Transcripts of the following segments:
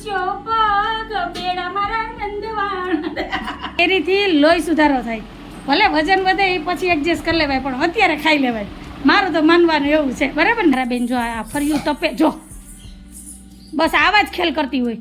પૂછ્યો પગ એરીથી લોહી સુધારો થાય. ભલે વજન વધે એ પછી એડજસ્ટ કરી લેવાય, પણ અત્યારે ખાઈ લેવાય. મારું તો માનવાનું એવું છે. બરાબર ને? બેન જો આ ફર્યું તપે, જો. બસ આવા જ ખેલ કરતી હોય.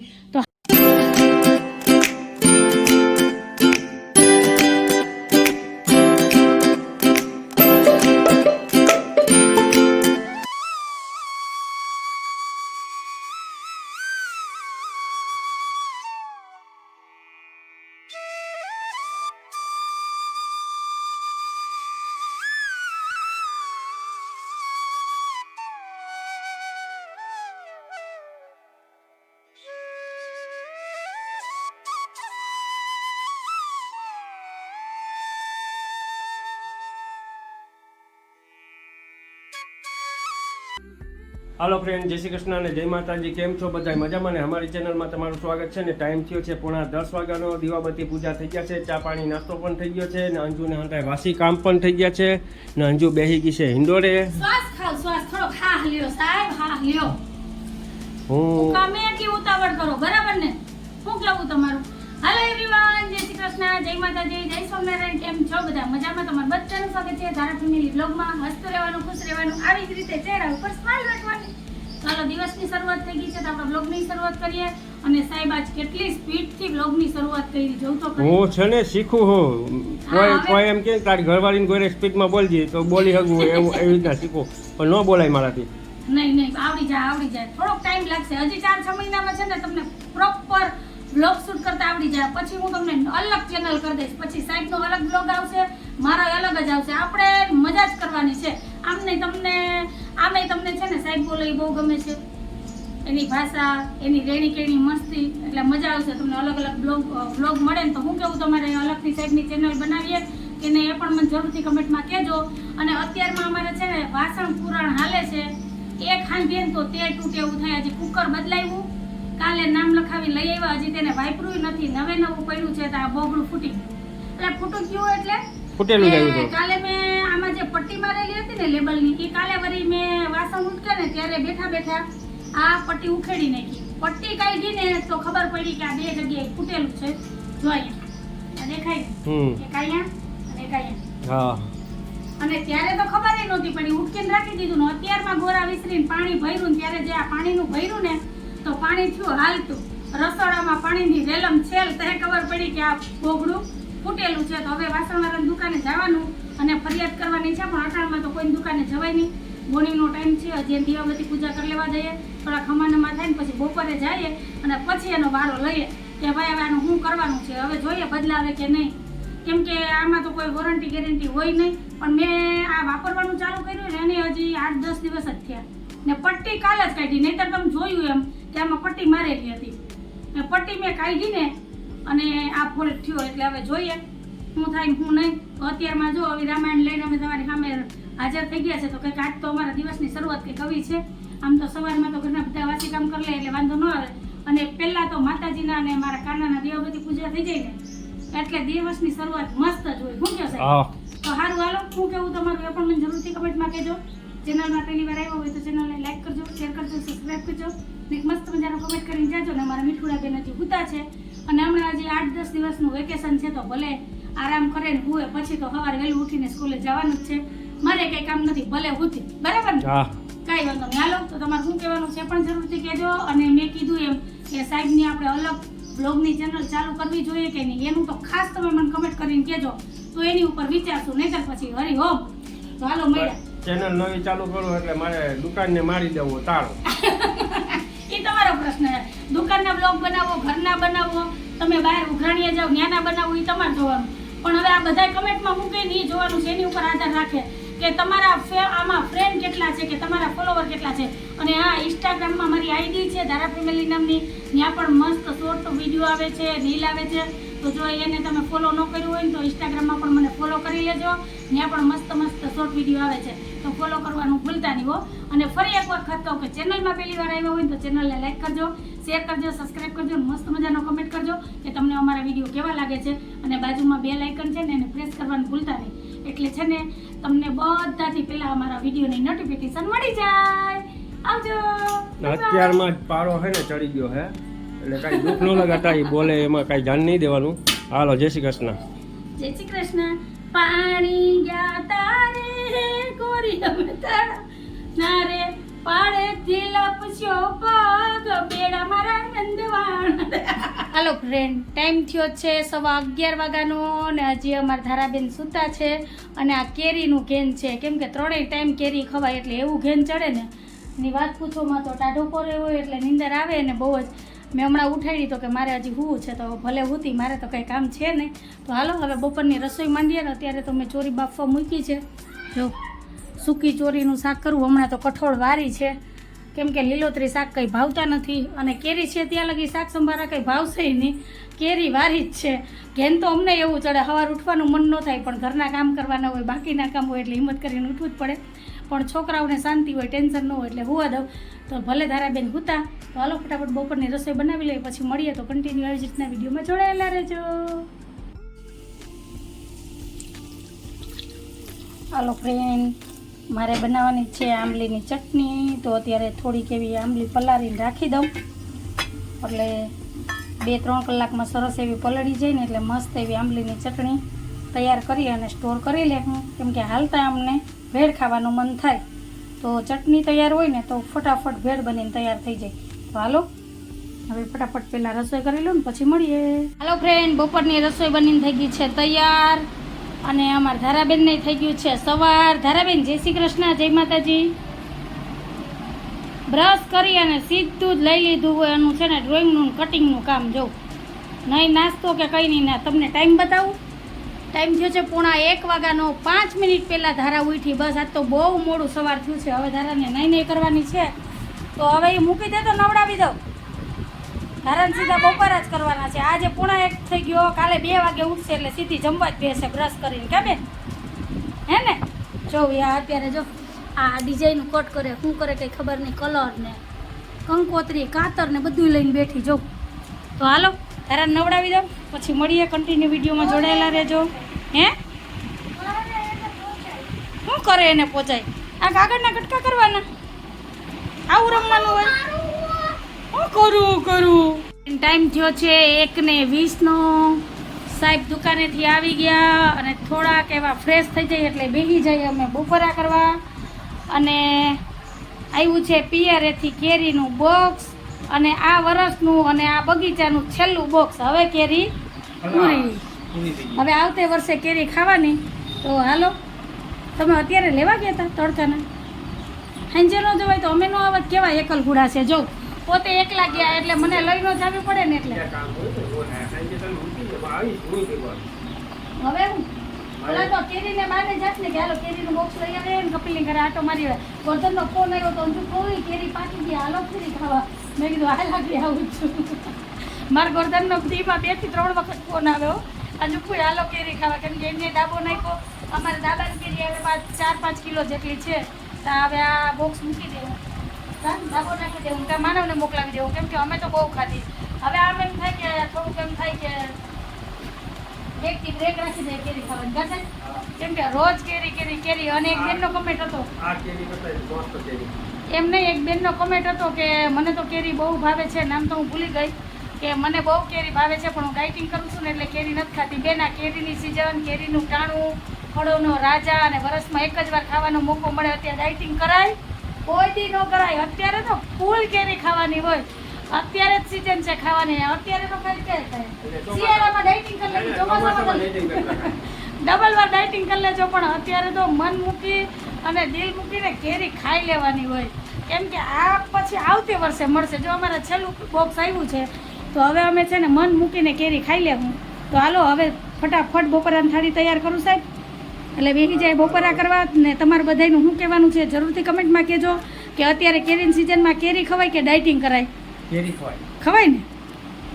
હાલો ફ્રેન્ડ જય શ્રી કૃષ્ણ અને જય માતાજી. કેમ છો બધા મજામાં ને? અમારી ચેનલમાં તમારું સ્વાગત છે ને ટાઈમ થયો છે પોણા દસ વાગ્યાનો. દીવાબત્તી પૂજા થઈ ગયા છે ચા પાણી નાસ્તો પણ થઈ ગયો છે ને અંજુને હંટાય વાસી કામ પણ થઈ ગયા છે ને અંજુ બેહી ગઈ છે. હિંડોરે હું કામે એટલી ઉતાવળ કરો? બરાબર ને? શું લાવું તમારું. હાલો એવરીવન જય શ્રી કૃષ્ણ જય માતાજી જય સ્વામિનારાયણ કેમ છો બધા? મજામાં તમારું બધાનું સ્વાગત છે ધારા ફેમિલી બ્લોગમાં હસતું રહેવાનું ખુશ રહેવાનું આવી જ રીતે ચહેરા ઉપર સ્માઈલ રાખવાની. ચાલો દિવસની શરૂઆત થઈ ગઈ છે તો આપણે બ્લોગની શરૂઆત કરીએ. અને સાહેબ આજ કેટલી સ્પીડથી બ્લોગની શરૂઆત કરી જોઉં તો. હું છે ને શીખું હું. કોઈ કોઈ એમ કે તારી ઘરવાળીને કોઈ સ્પીડમાં બોલજી તો બોલી શકું એવું એવી રીતના શીખું. પણ ન બોલાય મારાથી. નહીં નહીં આવડી જાય આવડી જાય. થોડોક ટાઈમ લાગશે. હજી ચાર છ મહિનામાં છે ને તમને પ્રોપર બ્લોગ શૂટ કરતા આવડી જાય. પછી હું તમને અલગ ચેનલ કરી દઈશ. પછી સાઈડનો અલગ બ્લોગ આવશે મારો અલગ જ આવશે. આપણે મજા જ કરવાની છે. આમ નહીં તમને આમે તમને છે ને સાઈડ બોલે એ બહુ ગમે છે. એની ભાષા, એની રેણી કેણી મસ્તી, એટલે મજા આવશે તમને અલગ અલગ બ્લોગ બ્લોગ મળે ને તો હું કેવું તમારે અલગથી સાહેબની ચેનલ બનાવીએ કે નહીં એ પણ મને જરૂરથી કમેન્ટમાં કહેજો. અને અત્યારમાં અમારે છે ને વાસણ પુરાણ હાલે છે. હાંધીએ ને તો તે તૂટે એવું થાય. આજે કુકર બદલાવ્યું. કાલે નામ લખાવી લઈ આવ્યા. હજી તેને વાપર્યું નથી. નવે નવું પડ્યું છે તો આ બોગડું ફૂટી ગયું. એટલે ફૂટું ગયું એટલે ફૂટેલું તો કાલે મેં આમાં જે પટ્ટી મારેલી હતી ને લેબલની એ કાલે વળી મેં વાસણ ઉટકે ને ત્યારે બેઠા બેઠા આ પટ્ટી ઉખેડી નાખી. પટ્ટી કાઢી ને તો ખબર પડી કે આ બે જગ્યાએ ફૂટેલું છે. જો અહીંયા. દેખાય એક અહીંયા અને એક અહીંયા. હા. અને ત્યારે તો ખબર નહોતી પડી. ઉટકીને રાખી દીધું ને. અત્યારમાં ગોરા વિસરીને પાણી ભર્યું ને ત્યારે જે આ પાણીનું ભર્યું ને તો પાણી થયું હાલતું. રસોડામાં પાણીની રેલમ છેલ તે ખબર પડી કે આ બોગડું ફૂટેલું છે. તો હવે વાસણવાળાની દુકાને જવાનું અને ફરિયાદ કરવાની છે, પણ અટાણમાં તો કોઈની દુકાને જવાય નહીં. બોનીનો ટાઈમ છે, હજી દીવાબત્તી પૂજા કરી લેવા જઈએ. થોડા ખમાનામાં થાય ને પછી બપોરે જઈએ અને પછી એનો વારો લઈએ કે ભાઈ હવે આનું શું કરવાનું છે? હવે જોઈએ બદલાવે કે નહીં. કેમ કે આમાં તો કોઈ વોરંટી ગેરંટી હોય નહીં. પણ મેં આ વાપરવાનું ચાલુ કર્યું ને, એને હજી આઠ દસ દિવસ જ થયા. ને પટ્ટી કાલે જ કાઢી, નહીતર તમે જોયું એમ. કે આમાં પટ્ટી મારેલી હતી. પટ્ટી મેં કાઢી ને અને આ ફોલ્ટ થયો. એટલે હવે જોઈએ શું થાય શું નહીં. તો અત્યારમાં જો હવે રામાયણ લઈને અમે તમારી સામે હાજર થઈ ગયા છે તો કંઈક આજ તો અમારા દિવસની શરૂઆત કંઈક આવી છે. આમ તો સવારમાં તો ઘરના બધા વાસી કામ કરી લે એટલે વાંધો ન આવે. અને પહેલાં તો માતાજીના અને મારા કાનાના દેવાબતી પૂજા થઈ જાય ને એટલે દિવસની શરૂઆત મસ્ત જ હોય. શું કહો સાહેબ તો સારું હાલો શું કેવું તમારું? એ પણ મને જરૂરથી કમેન્ટમાં કહેજો. ચેનલમાં પહેલી વાર આવ્યો હોય તો ચેનલને લાઈક કરજો શેર કરજો સબસ્ક્રાઈબ કરજો. ને મસ્ત મજાનો કમેન્ટ કરીને જાજો ને અમારા મીઠુડા બેન હજી ઉતા છે. અને હમણાં આજે આઠ દસ દિવસનું વેકેશન છે તો ભલે આરામ કરે ને હુએ પછી તો સવારે વહેલું ઉઠીને સ્કૂલે જવાનું જ છે. મારે કઈ કામ નથી ભલે હુતી. બરાબર ને? કાંઈ વાંધો નહીં. હાલો તો તમારે શું કહેવાનું છે પણ જરૂરથી કહેજો. અને મેં કીધું એમ કે સાહેબની આપણે અલગ બ્લોગની ચેનલ ચાલુ કરવી જોઈએ કે નહીં? એનું તો ખાસ તમે મને કમેન્ટ કરીને કહેજો. તો એની ઉપર વિચારશું નહીંતર પછી હરી હોમ તો હાલો મળ્યા. ચેનલ નવી ચાલુ કરું એટલે મારે દુકાનને મારી દેવો તાળો. પ્રશ્ન દુકાનના બ્લોગ બનાવો, ઘરના બનાવો, તમે બહાર ઉઘરાણીએ જાઓ, ન્યાના બનાવો એ તમારે જોવાનું. પણ હવે આ બધા કમેન્ટમાં મૂકે ને એ જોવાનું છે એની ઉપર આધાર રાખે. કે તમારા આમાં ફ્રેન્ડ કેટલા છે, કે તમારા ફોલોવર કેટલા છે. અને હા ઇન્સ્ટાગ્રામમાં મારી આઈડી છે, ધારા ફેમિલી નામની. ત્યાં પણ મસ્ત શોર્ટ વીડિયો આવે છે રીલ આવે છે. તો જો એને તમે ફોલો ન કર્યું હોય ને તો ઇન્સ્ટાગ્રામમાં પણ મને ફોલો કરી લેજો. ત્યાં પણ મસ્ત મસ્ત શોર્ટ વીડિયો આવે છે. તો ફોલો કરવાનું ભૂલતા નહીં હો. અને ફરી એક વખત કહું કે ચેનલમાં પહેલી વાર આવ્યા હોય તો ચેનલને લાઈક કરજો શેર કરજો સબસ્ક્રાઈબ કરજો મસ્ત મજાનો કમેન્ટ કરજો કે તમને અમારા વીડિયો કેવા લાગે છે. અને બાજુમાં બે લાઇકન છે ને એને પ્રેસ કરવાનું ભૂલતા નહીં. એટલે છે ને તમને બધાથી પહેલાં અમારા વિડીયોની નોટિફિકેશન મળી જાય. આવજો. અત્યારમાં જ પારો હે ને ચડી ગયો હે એટલે કાંઈ દુઃખ ન લગાતા એ બોલે એમાં કાંઈ ધ્યાન નહીં દેવાનું. હાલો જય શ્રી કૃષ્ણ. જય શ્રી કૃષ્ણ. પાણી ગયા તારે કોરી અમે તારા ના રે પાડે થી લપસ્યો પગ, બેડા મારા નંદવાણ. હાલો ફ્રેન્ડ ટાઈમ થયો છે સવા અગિયાર વાગ્યાનો અને હજી અમારા ધારાબેન સૂતા છે અને આ કેરીનું ઘેન છે. કેમ કે ત્રણેય ટાઈમ કેરી ખવાય એટલે એવું ઘેન ચડે ને. એની વાત પૂછોમાં તો ટાઢો કોરે હોય એટલે નીંદર આવે ને બહુ જ. મેં હમણાં ઉઠાડી તો કે મારે હજી હું છે તો ભલે હુતી, મારે તો કંઈ કામ છે નહીં. તો હાલો, હવે બપોરની રસોઈ માંડીએ ને અત્યારે તો મેં ચોરી બાફવા મૂકી છે. જો. સૂકી ચોરીનું શાક કરવું, હમણાં તો કઠોળ વારી છે. કેમ કે લીલોતરી શાક કંઈ ભાવતા નથી અને કેરી છે ત્યાં લગી શાક સંભારા કંઈ ભાવશે નહીં. કેરી વારી જ છે. ઘેન તો અમને એવું ચડે સવાર ઉઠવાનું મન ન થાય, પણ ઘરના કામ કરવાના હોય, બાકીના કામ હોય એટલે હિંમત કરીને ઉઠવું જ પડે. પણ છોકરાઓને શાંતિ હોય, ટેન્શન ન હોય એટલે હોવા દઉં. તો ભલે ધારાબેન હુતા, તો હાલો ફટાફટ બપોરની રસોઈ બનાવી લઈએ, પછી મળીએ તો કન્ટિન્યુ આવી જ રીતના વિડીયોમાં જોડાયેલા રહેજો. હાલો ફ્રેન્ડ મારે બનાવવાની છે આંબલીની ચટણી, તો અત્યારે થોડીક એવી આંબલી પલાળીને રાખી દઉં. એટલે બે, ત્રણ કલાકમાં સરસ એવી પલળી જાય ને એટલે મસ્ત એવી આંબલીની ચટણી તૈયાર કરી અને સ્ટોર કરી લે. હું કેમ કે હાલતા અમને ભેળ ખાવાનું મન થાય. તો ચટણી તૈયાર હોય ને તો ફટાફટ ભેળ બનીને તૈયાર થઈ જાય. તો હાલો, હવે ફટાફટ પહેલાં રસોઈ કરી લઉં ને પછી મળીએ. હાલો ફ્રેન્ડ બપોરની રસોઈ બનીને થઈ ગઈ છે તૈયાર. અને અમારા ધારાબેનને થઈ ગયું છે સવાર. ધારાબેન, જય શ્રી કૃષ્ણ, જય માતાજી. બ્રશ કરી અને સીધું જ લઈ લીધું હોય એનું છે ને ડ્રોઈંગનું કટિંગનું કામ જોઉં નહીં નાસ્તો કે કંઈ નહીં, ના તમને ટાઈમ બતાવું? ટાઈમ થયો છે પોણા એક વાગ્યાનો. પાંચ મિનિટ પહેલાં ધારા ઉઠી. બસ, આજ તો બહુ મોડું સવાર થયું છે. હવે ધારાને નહીં નહીં કરવાની છે. તો હવે એ મૂકી દે તો નવડાવી દઉં. ધારાને સીધા બપોર જ કરવાના છે. આજે પૂણા એક થઈ ગયો, કાલે બે વાગે ઉઠશે એટલે સીધી જમવા જ બેસે બ્રશ કરીને. કે બેન? હે ને? જો યા અત્યારે જો આ ડિઝાઇન કટ કરે, શું કરે કંઈ ખબર નહીં, કલર ને કંકોત્રી, કાતર ને બધું લઈને બેઠી જો. તો હાલો તારા નવડાવી દો. પછી મળીએ કન્ટિન્યુ વિડીયોમાં જોડાયેલા રહેજો. હે? શું કરે એને પહોંચાય આ કાગળના કટકા કરવાના? આવું રમવાનું હોય? શું કરું કરું. ટાઈમ થયો છે એક ને વીસનો. સાહેબ દુકાનેથી આવી ગયા અને થોડાક એવા ફ્રેશ થઈ જાય એટલે બેસી જાય અમે બપોરા કરવા. અને આવ્યું છે પિયરેથી કેરીનું બોક્સ અને આ વરસનું અને આ બગીચાનું છેલ્લું બોક્સ હવે કેરી પૂરી. હવે આવતે વર્ષે કેરી ખાવાની. તો હાલો તમે અત્યારે લેવા ગયા હતા તડકાના? સાંજે ન જવાય તો અમે નો આવત કેવા એકલ ગુડા છે જો. પોતે એકલા ગયા એટલે મને લઈ ન જવી પડે ને એટલે. હવે હું? ઓલા તો કેરીને બાને જાત ને કે હાલો કેરીનું બોક્સ લઈ આવે ને કપિલની ઘરે આટો મારી ગોરધનનો ફોન આવ્યો તો હજુ કોઈ કેરી પાકી ગઈ હાલો કેરી ખાવા. મેં કીધું હાલ આગળ આવું છું. મારા ગોરધનનો દીમાં બેથી ત્રણ વખત ફોન આવ્યો. હજુ કોઈ હાલો કેરી ખાવા. કેમ કે એમને ડાબો નાખ્યો. અમારે દાદાની કેરી હવે પાંચ ચાર પાંચ કિલો જેટલી છે. તો હવે આ બોક્સ મૂકી દેવું. હા, ડાબો નાખી દેવું કે માનવને મોકલાવી દેવું કેમ કે અમે તો બહુ ખાધી. હવે આમ એમ થાય કે થોડુંક એમ થાય કે એક થી બ્રેક રાખી દે કેરી ખાવાની. ગાશે કેમ કે રોજ કેરી કેરી કેરી અને એક બેનનો કમેન્ટ હતો. એમ નહીં એક બેનનો કમેન્ટ હતો કે મને તો કેરી બહુ ભાવે છે નામ તો હું ભૂલી ગઈ કે મને બહુ કેરી ભાવે છે પણ હું ડાયટિંગ કરું છું ને એટલે કેરી નથી ખાતી. બેન આ કેરીની સિઝન કેરીનું ટાણું ફળોનો રાજા અને વરસમાં એક જ વાર ખાવાનો મોકો મળે અત્યારે ડાયટિંગ કરાય. કોઈ દી ન કરાય. અત્યારે તો ફૂલ કેરી ખાવાની હોય. અત્યારે જ સિઝન છે ખાવાની. અત્યારે તો કઈ થાય. શિયાળામાં ડાયટિંગ કરી લેજો ચોમાસામાં ડબલ વાર ડાયટિંગ કરી લેજો પણ અત્યારે તો મન મૂકી અને દિલ મૂકીને કેરી ખાઈ લેવાની હોય. કેમ કે આ પછી આવતી વર્ષે મળશે. જો અમારે છેલ્લું બોક્સ આવ્યું છે તો હવે અમે છે ને મન મૂકીને કેરી ખાઈ લેવું. તો હાલો હવે ફટાફટ બપોરાની થાળી તૈયાર કરું સાહેબ. એટલે બેસી જાય બપોરા કરવા ને તમારે બધાનું શું કહેવાનું છે? જરૂરથી કમેન્ટમાં કહેજો કે અત્યારે કેરીની સિઝનમાં કેરી ખવાય કે ડાયટિંગ કરાય? ખવાય. ને?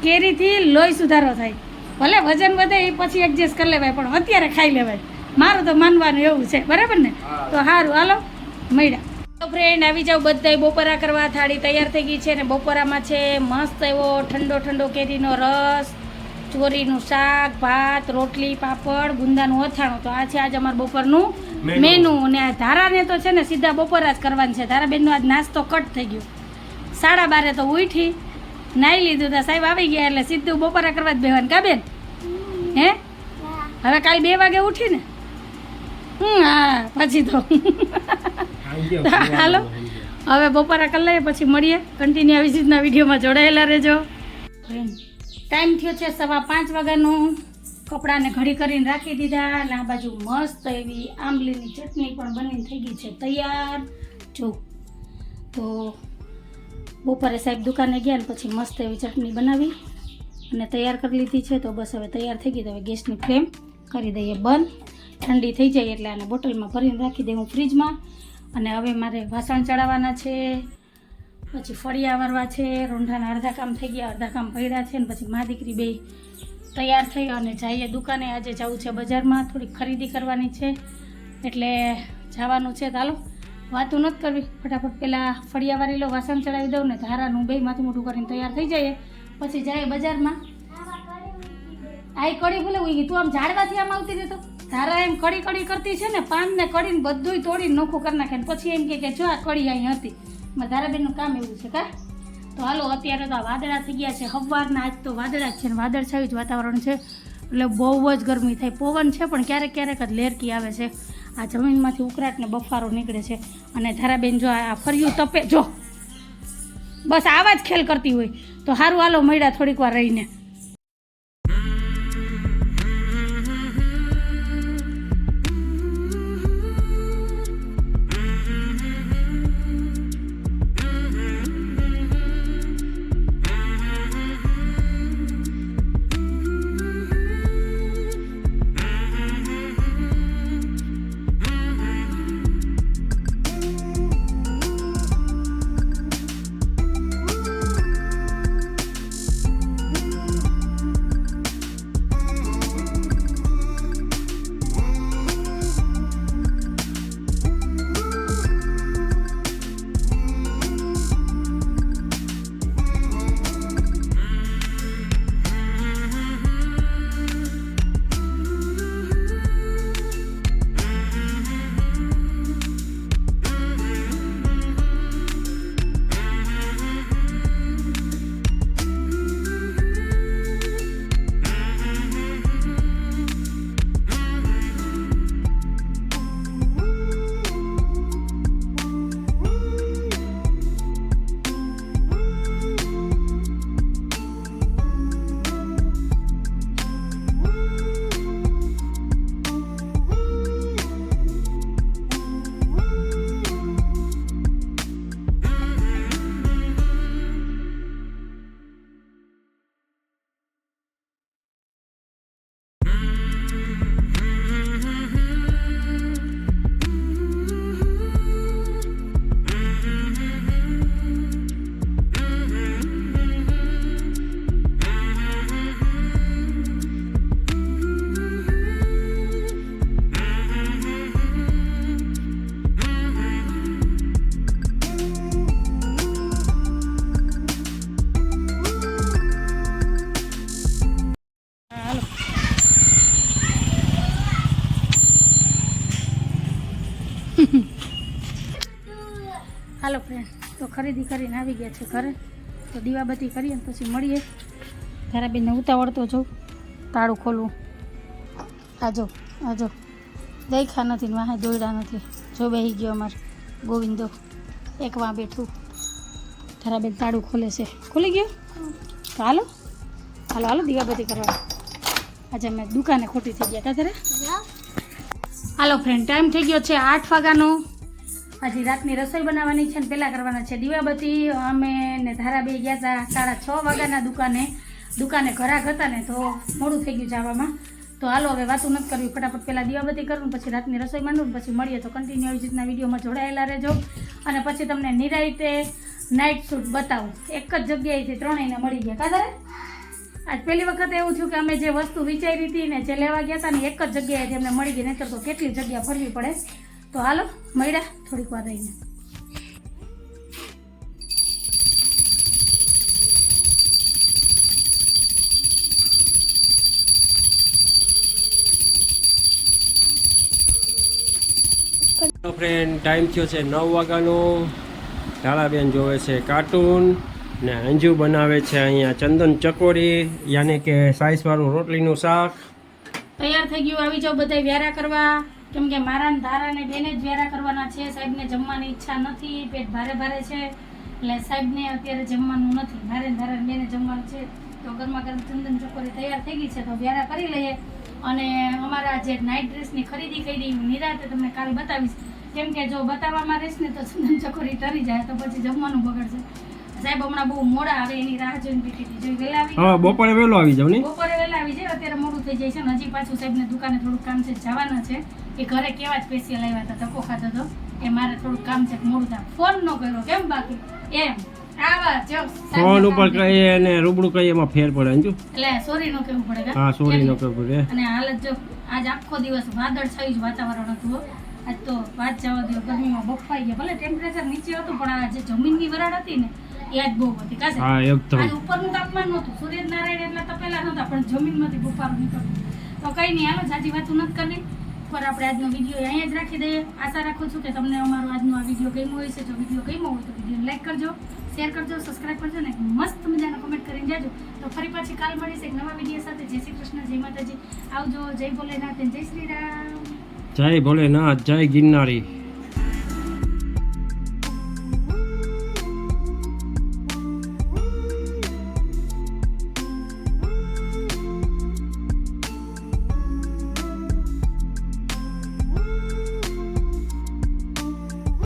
કેરીથી લોહી સુધારો થાય. ભલે વજન વધે એ પછી એડજસ્ટ કરી લેવાય પણ અત્યારે ખાઈ લેવાય. મારું તો માનવાનું એવું છે. બરાબર ને? તો સારું હાલો. મળ્યા. તો ફ્રેન્ડ આવી જાવ બધાય બપોરા કરવા. થાળી તૈયાર થઈ ગઈ છે ને બપોરામાં છે મસ્ત એવો ઠંડો ઠંડો કેરીનો રસ. ચોરીનું શાક ભાત રોટલી પાપડ ગુંદાનું અથાણું. તો આ છે આજે અમારું બપોરનું મેનુ. મેનુ. અને આ ધારાને તો છે ને સીધા બપોરા જ કરવાનું છે. ધારાબેનનો આજ નાસ્તો કટ થઈ ગયો. સાડા બારે તો ઉઠી નાહી લીધું તો સાહેબ આવી ગયા એટલે સીધું બપોરા કરવા જ બેવાનું કા બેન? હે? હવે કાલ બે વાગે ઉઠીને હમ હા પછી તો. હાલો. હવે બપોરા કરી લઈએ પછી મળીએ. કન્ટિન્યુ આવી રીતના વિડીયોમાં જોડાયેલા રહેજો. ટાઈમ થયો છે સવા પાંચ વાગ્યાનું. કપડાને ઘડી કરીને રાખી દીધા અને આ બાજુ મસ્ત એવી આંબલીની ચટણી પણ બનીને થઈ ગઈ છે. તૈયાર. જો. તો બપોરે સાહેબ દુકાને ગયા ને પછી મસ્ત એવી ચટણી બનાવી અને તૈયાર કરી લીધી છે. તો બસ હવે તૈયાર થઈ ગઈ તો હવે ગેસની ફ્લેમ કરી દઈએ બંધ. ઠંડી થઈ જાય એટલે આને બોટલમાં ભરીને રાખી દઉં ફ્રીજમાં. અને હવે મારે વાસણ ચડાવવાના છે. પછી ફળિયા વારવા છે, રોંઢાના અડધા કામ થઈ ગયા, અડધા કામ પડ્યા છે ને પછી મા દીકરી બે તૈયાર થઈ અને જઈએ દુકાને. આજે જવું છે બજારમાં, થોડીક ખરીદી કરવાની છે. એટલે જવાનું છે. ચાલો, વાતું નથી કરવી. ફટાફટ પહેલાં ફળિયા વારી લો, વાસણ ચડાવી દઉં ને ધારાનું બે માથું મોટું કરીને તૈયાર થઈ જઈએ. પછી જાય બજારમાં. આ કડી ભૂલે ઉઈ ગઈ. તું આમ ઝાડવાથી આમ આવતી રહેતો ધારા એમ કડી કડી કરતી છે ને પાન ને કડીને બધુંય તોડીને નોખું કરી નાખે પછી એમ કે જો આ કડી અહીં હતી. ધારાબેનનું કામ એવું છે કા? તો હાલો, અત્યારે તો આ વાદળા થઈ ગયા છે. હવારના આજ તો વાદળા જ છે ને વાદળછાયું જ વાતાવરણ છે. એટલે બહુ જ ગરમી થાય. પવન છે, પણ ક્યારેક ક્યારેક જ લેરકી આવે છે. આ જમીનમાંથી ઉકળાટને બફારો નીકળે છે. અને ધારાબેન જો આ ફર્યું તપે જો. બસ આવા જ ખેલ કરતી હોય. તો સારું હાલો, મળ્યા થોડીક વાર રહીને. હાલો ફ્રેન્ડ તો ખરીદી કરીને આવી ગયા છે ઘરે. તો દીવાબત્તી કરીએ ને પછી મળીએ. ધારાબેનને ઉતાવળતો જોઉં. તાળું ખોલવું. આજો આજો દેખા નથી ને વાહે દોડ્યા નથી. જો બેહી ગયો અમારે ગોવિંદો. એક વાં બેઠું. ધારાબેન તાળું ખોલે છે. ખુલી ગયું? તો હાલો. હાલો હાલો દીવાબત્તી કરવા આજે અમે દુકાને ખોટી થઈ ગયા તારે હાલો ફ્રેન્ડ ટાઈમ થઈ ગયો છે આઠ વાગ્યાનો. હજી રાતની રસોઈ બનાવવાની છે ને પહેલાં કરવાના છે. દીવાબત્તી અમે ને ધારાબે ગયા હતા સાડા છ વાગ્યાના દુકાને. દુકાને ઘરાક હતા ને તો મોડું થઈ ગયું જવામાં. તો હાલો હવે વાતું નથી કરવી. ફટાફટ પહેલાં દીવાબત્તી કરું પછી રાતની રસોઈ માંડું પછી મળીએ તો કન્ટિન્યુ આવી રીતના વિડીયોમાં જોડાયેલા રહેજો. અને પછી તમને નિરાયતે નાઇટ શૂટ બતાવું. એક જ જગ્યાએથી ત્રણેયને મળી ગયા. કાદરે આજ પહેલી વખત એવું થયું કે અમે જે વસ્તુ વિચારી હતી ને જે લેવા ગયા હતા ને એક જ જગ્યાએથી અમને મળી ગઈ, નહીતર તો કેટલી જગ્યા ફરવી પડે? તો હાલો મળ્યા થોડીક વાર રહીને. ફ્રેન્ડ ટાઈમ થયો છે નવ વાગ્યાનો. ઢાળાબેન જોવે છે કાર્ટૂન ને અંજુ બનાવે છે અહીંયા ચંદન ચકોરી યાની કે સાઈઝવાળું રોટલીનું શાક. તૈયાર થઈ ગયું. આવી જાઓ બધા વ્યારા કરવા. કેમ કે મારા ને ધારા ને બેને જ વેરા કરવાના છે. સાહેબને જમવાની ઈચ્છા નથી. પેટ ભારે ભારે છે. એટલે સાહેબને અત્યારે જમવાનું નથી. મારે ધારા બેને જમવાનું છે. તો ગરમા ગરમ ચંદન ચોકોરી તૈયાર થઈ ગઈ છે તો વેરા કરી લઈએ. અને અમારા જે નાઇટ ડ્રેસની ખરીદી કરી હું નિરાતે તમને કાલ બતાવીશ. કેમ કે જો બતાવવામાં રહીશ ને તો ચંદન ચોકોરી તરી જાય તો પછી જમવાનું બગડશે. સાહેબ હમણાં બહુ મોડા આવે એની રાહ જોઈને બેઠી હતી જો વેલા આવી હા બપોરે વેલો આવી જાવ ને? બપોરે વેલા આવી જાય અત્યારે મોડું થઈ જાય છે ને હજી પાછું સાહેબને દુકાને થોડું કામ છે જવાના છે. એ ઘરે કેવા સ્પેશિયલ આવ્યા હતા ધક્કો ખાતો હતો. કે મારે થોડું કામ છે મોડું થાય. ફોન ન કર્યો કેમ બાકી? એમ. ફોન ઉપર કહીએ અને રૂબરૂ કહીએ એમાં ફેર પડે અંજુ એટલે સોરી નો કેવું પડે હા? સોરી નો એટલે. પડે અને હાલત જો આજ આખો દિવસ વાદળ છાયું જ વાતાવરણ હતું આજ તો વાત જવા દો ગરમીમાં બફાઈ ગયા. ભલે ટેમ્પરેચર નીચે હતું પણ આ જે જમીનની વરાળ હતી ને આજ બહુ હતી કાશે હા એકદમ ઉપરનું તાપમાન નહોતું સૂર્યનારાયણ એટલા તપેલા નહોતા પણ જમીનમાંથી બફારો નીકળતો તો કંઈ નહીં હાલો જાજી વાતું નથી કરવી. પર આપણે આજનો વીડિયો અહીંયા જ રાખી દઈએ. આશા રાખું છું કે તમને અમારો આજનો આ વીડિયો ગમ્યો હોય છે જો વીડિયો ગમ્યો હોય તો વીડિયો લાઈક કરજો શેર કરજો સબસ્ક્રાઈબ કરજો ને મસ્ત મજાનો કમેન્ટ કરીને જાજો. તો ફરી પાછી કાલ મળીશ એક નવા વીડિયો સાથે. જય શ્રી કૃષ્ણ જય માતાજી. આવજો જય ભોલેનાથ જય શ્રી રામ. જય ભોલેનાથ જય ગિરનારી.